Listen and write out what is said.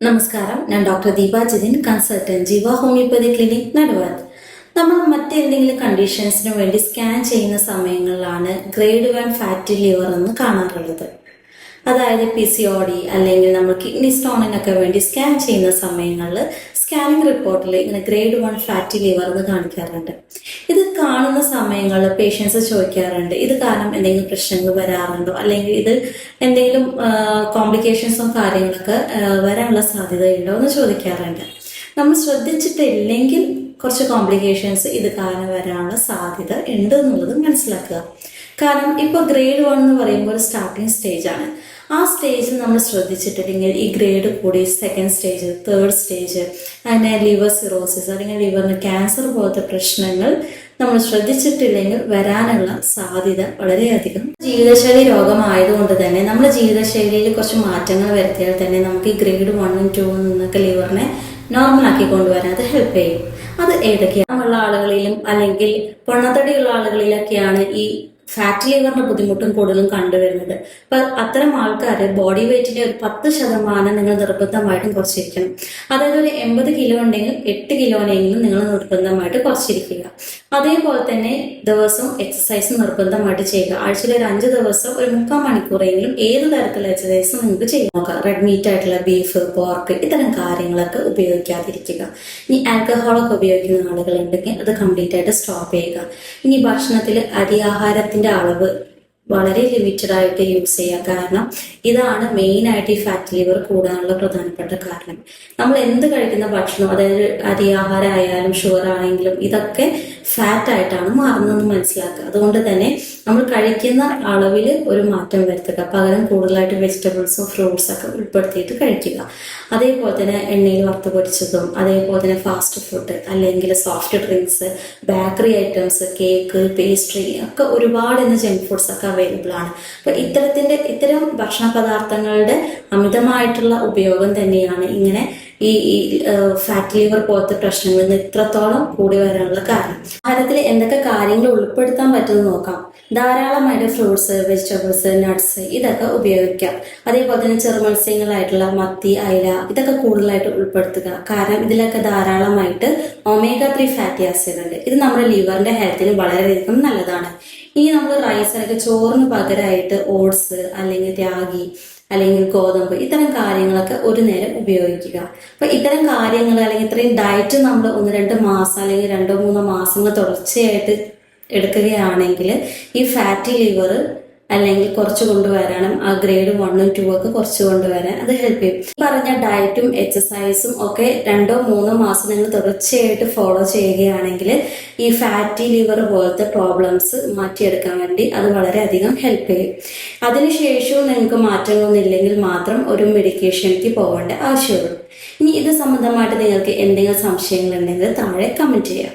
നമസ്കാരം. ഞാൻ doctor Deepa Jathin consultant Jeeva homoeopathy clinic Naduvath നമ്മൾ മറ്റെന്തെങ്കിലും കണ്ടീഷൻസിന് വേണ്ടി സ്കാൻ ചെയ്യുന്ന സമയങ്ങളിലാണ് ഗ്രേഡ് വൺ ഫാറ്റി ലിവർ എന്ന് കാണാറുള്ളത്. അതായത് പി സി ഒ ഡി അല്ലെങ്കിൽ നമ്മൾ കിഡ്നി സ്റ്റോണിനൊക്കെ വേണ്ടി സ്കാൻ ചെയ്യുന്ന സമയങ്ങളിൽ സ്കാനിങ് റിപ്പോർട്ടിൽ ഇങ്ങനെ ഗ്രേഡ് വൺ ഫാറ്റി ലിവർ എന്ന് കാണിക്കാറുണ്ട്. ഇത് കാണുന്ന സമയങ്ങളിൽ പേഷ്യൻസ് ചോദിക്കാറുണ്ട് ഇത് കാരണം എന്തെങ്കിലും പ്രശ്നങ്ങൾ വരാറുണ്ടോ? അല്ലെങ്കിൽ ഇത് എന്തെങ്കിലും കോംപ്ലിക്കേഷൻസും കാര്യങ്ങളൊക്കെ വരാനുള്ള സാധ്യതയുണ്ടോ എന്ന് ചോദിക്കാറുണ്ട്. നമ്മൾ ശ്രദ്ധിച്ചിട്ടില്ലെങ്കിൽ കുറച്ച് കോംപ്ലിക്കേഷൻസ് ഇത് കാരണം വരാനുള്ള സാധ്യത ഉണ്ട് എന്നുള്ളത് മനസ്സിലാക്കുക. കാരണം ഇപ്പോൾ ഗ്രേഡ് വൺ എന്ന് പറയുമ്പോൾ സ്റ്റാർട്ടിങ് സ്റ്റേജ് ആണ്. ആ സ്റ്റേജിൽ നമ്മൾ ശ്രദ്ധിച്ചിട്ടില്ലെങ്കിൽ ഈ ഗ്രേഡ് കൂടി സെക്കൻഡ് സ്റ്റേജ് തേർഡ് സ്റ്റേജ് അങ്ങനെ ലിവർ സിറോസിസ് അല്ലെങ്കിൽ ലിവറിന് ക്യാൻസർ പോലത്തെ പ്രശ്നങ്ങൾ നമ്മൾ ശ്രദ്ധിച്ചിട്ടില്ലെങ്കിൽ വരാനുള്ള സാധ്യത വളരെയധികം. ജീവിതശൈലി രോഗമായതുകൊണ്ട് തന്നെ നമ്മുടെ ജീവിതശൈലിയിൽ കുറച്ച് മാറ്റങ്ങൾ വരുത്തിയാൽ തന്നെ നമുക്ക് ഈ ഗ്രേഡ് വണ്ണും ടൂവും നിന്നൊക്കെ ലിവറിനെ നോർമൽ ആക്കി കൊണ്ടുവരാൻ അത് ഹെൽപ്പ് ചെയ്യും. അത് ഏതൊക്കെയാണ് ഉള്ള ആളുകളിലും അല്ലെങ്കിൽ പൊണ്ണത്തടിയുള്ള ആളുകളിലൊക്കെയാണ് ഈ ഫാറ്റ് ലിവറിന്റെ ബുദ്ധിമുട്ടും കൂടുതലും കണ്ടുവരുന്നത്. അപ്പൊ അത്തരം ആൾക്കാർ ബോഡി വെയിറ്റിന്റെ ഒരു പത്ത് ശതമാനം നിങ്ങൾ നിർബന്ധമായിട്ടും കുറച്ചിരിക്കണം. അതായത് ഒരു എൺപത് കിലോ ഉണ്ടെങ്കിൽ എട്ട് കിലോനെങ്കിലും നിങ്ങൾ നിർബന്ധമായിട്ട് കുറച്ചിരിക്കുക. അതേപോലെ തന്നെ ദിവസവും എക്സസൈസ് നിർബന്ധമായിട്ട് ചെയ്യുക. ആഴ്ചയിൽ ഒരു അഞ്ച് ദിവസം ഒരു മുക്കാൽ മണിക്കൂറെങ്കിലും ഏത് തരത്തിലുള്ള എക്സസൈസ് നിങ്ങൾക്ക് ചെയ്യാൻ നോക്കുക റെഡ് മീറ്റ് ആയിട്ടുള്ള ബീഫ് പോർക്ക് ഇത്തരം കാര്യങ്ങളൊക്കെ ഉപയോഗിക്കാതിരിക്കുക. ഇനി ആൽക്കഹോളൊക്കെ ഉപയോഗിക്കുന്ന ആളുകളുണ്ടെങ്കിൽ അത് കംപ്ലീറ്റ് ആയിട്ട് സ്റ്റോപ്പ് ചെയ്യുക. ഇനി ഭക്ഷണത്തിൽ അരിയാഹാരത്തിന്റെ അളവ് വളരെ ലിമിറ്റഡ് ആയിട്ട് യൂസ് ചെയ്യുക. കാരണം ഇതാണ് മെയിൻ ആയിട്ട് ഈ ഫാറ്റ് ലിവർ കൂടാനുള്ള പ്രധാനപ്പെട്ട കാരണം. നമ്മൾ എന്ത് കഴിക്കുന്ന ഭക്ഷണം അതായത് അരിയാഹാരം ആയാലും ഷുഗർ ആണെങ്കിലും ഇതൊക്കെ ഫാറ്റ് ആയിട്ടാണ് മാറുന്നതെന്ന് മനസ്സിലാക്കുക. അതുകൊണ്ട് തന്നെ നമ്മൾ കഴിക്കുന്ന അളവിൽ ഒരു മാറ്റം വരുത്തുക. പകരം കൂടുതലായിട്ട് വെജിറ്റബിൾസും ഫ്രൂട്ട്സ് ഒക്കെ ഉൾപ്പെടുത്തിയിട്ട് കഴിക്കുക. അതേപോലെ തന്നെ എണ്ണയിൽ വറുത്ത് പൊരിച്ചതും അതേപോലെ തന്നെ ഫാസ്റ്റ് ഫുഡ് അല്ലെങ്കിൽ soft drinks bakery items cake pastry ഒക്കെ ഒരുപാട് ഇന്ന് ജങ്ക് ഫുഡ്സ് ഒക്കെ അവൈലബിൾ ആണ്. അപ്പൊ ഇത്തരത്തിന്റെ ഇത്തരം ഭക്ഷണ പദാർത്ഥങ്ങളുടെ അമിതമായിട്ടുള്ള ഉപയോഗം തന്നെയാണ് ഇങ്ങനെ ഈ ഫാറ്റ് ലിവർ പോലത്തെ പ്രശ്നങ്ങളിൽ നിന്ന് ഇത്രത്തോളം കൂടി വരാനുള്ള കാരണം. ആഹാരത്തിൽ എന്തൊക്കെ കാര്യങ്ങൾ ഉൾപ്പെടുത്താൻ പറ്റുമെന്ന് നോക്കാം. ധാരാളമായിട്ട് ഫ്രൂട്ട്സ് വെജിറ്റബിൾസ് നട്ട്സ് ഇതൊക്കെ ഉപയോഗിക്കാം. അതേപോലെ തന്നെ ചെറുമത്സ്യങ്ങളായിട്ടുള്ള മത്തി അയില ഇതൊക്കെ കൂടുതലായിട്ട് ഉൾപ്പെടുത്തുക. കാരണം ഇതിലൊക്കെ ധാരാളമായിട്ട് ഒമേഗ ത്രീ ഫാറ്റി ആസിഡ് ഉണ്ട്. ഇത് നമ്മുടെ ലിവറിന്റെ ഹെൽത്തിന് വളരെയധികം നല്ലതാണ്. ഇനി നമ്മൾ റൈസ് അല്ലെങ്കിൽ ചോറിന് പകരമായിട്ട് ഓട്സ് അല്ലെങ്കിൽ രാഗി അല്ലെങ്കിൽ ഗോതമ്പ് ഇത്തരം കാര്യങ്ങളൊക്കെ ഒരു നേരം ഉപയോഗിക്കുക. അപ്പൊ ഇത്തരം കാര്യങ്ങൾ അല്ലെങ്കിൽ ഇത്രയും ഡയറ്റ് നമ്മൾ ഒന്ന് രണ്ട് മാസം അല്ലെങ്കിൽ രണ്ടോ മൂന്നോ മാസങ്ങൾ തുടർച്ചയായിട്ട് എടുക്കുകയാണെങ്കിൽ ഈ ഫാറ്റി ലിവർ അല്ലെങ്കിൽ കുറച്ച് കൊണ്ടുവരണം. ആ ഗ്രേഡ് വണ്ണും ടു ഒക്കെ കുറച്ച് കൊണ്ടുവരാൻ അത് ഹെൽപ്പ് ചെയ്യും. പറഞ്ഞ ഡയറ്റും എക്സസൈസും ഒക്കെ രണ്ടോ മൂന്നോ മാസം നിങ്ങൾ തുടർച്ചയായിട്ട് ഫോളോ ചെയ്യുകയാണെങ്കിൽ ഈ ഫാറ്റി ലിവർ പോലത്തെ പ്രോബ്ലംസ് മാറ്റിയെടുക്കാൻ വേണ്ടി അത് വളരെയധികം ഹെൽപ്പ് ചെയ്യും. അതിനുശേഷവും നിങ്ങൾക്ക് മാറ്റങ്ങളൊന്നും ഇല്ലെങ്കിൽ മാത്രം ഒരു മെഡിക്കേഷനിലേക്ക് പോകേണ്ട ആവശ്യമുള്ളൂ. ഇനി ഇത് സംബന്ധമായിട്ട് നിങ്ങൾക്ക് എന്തെങ്കിലും സംശയങ്ങളുണ്ടെങ്കിൽ താഴെ കമന്റ് ചെയ്യാം.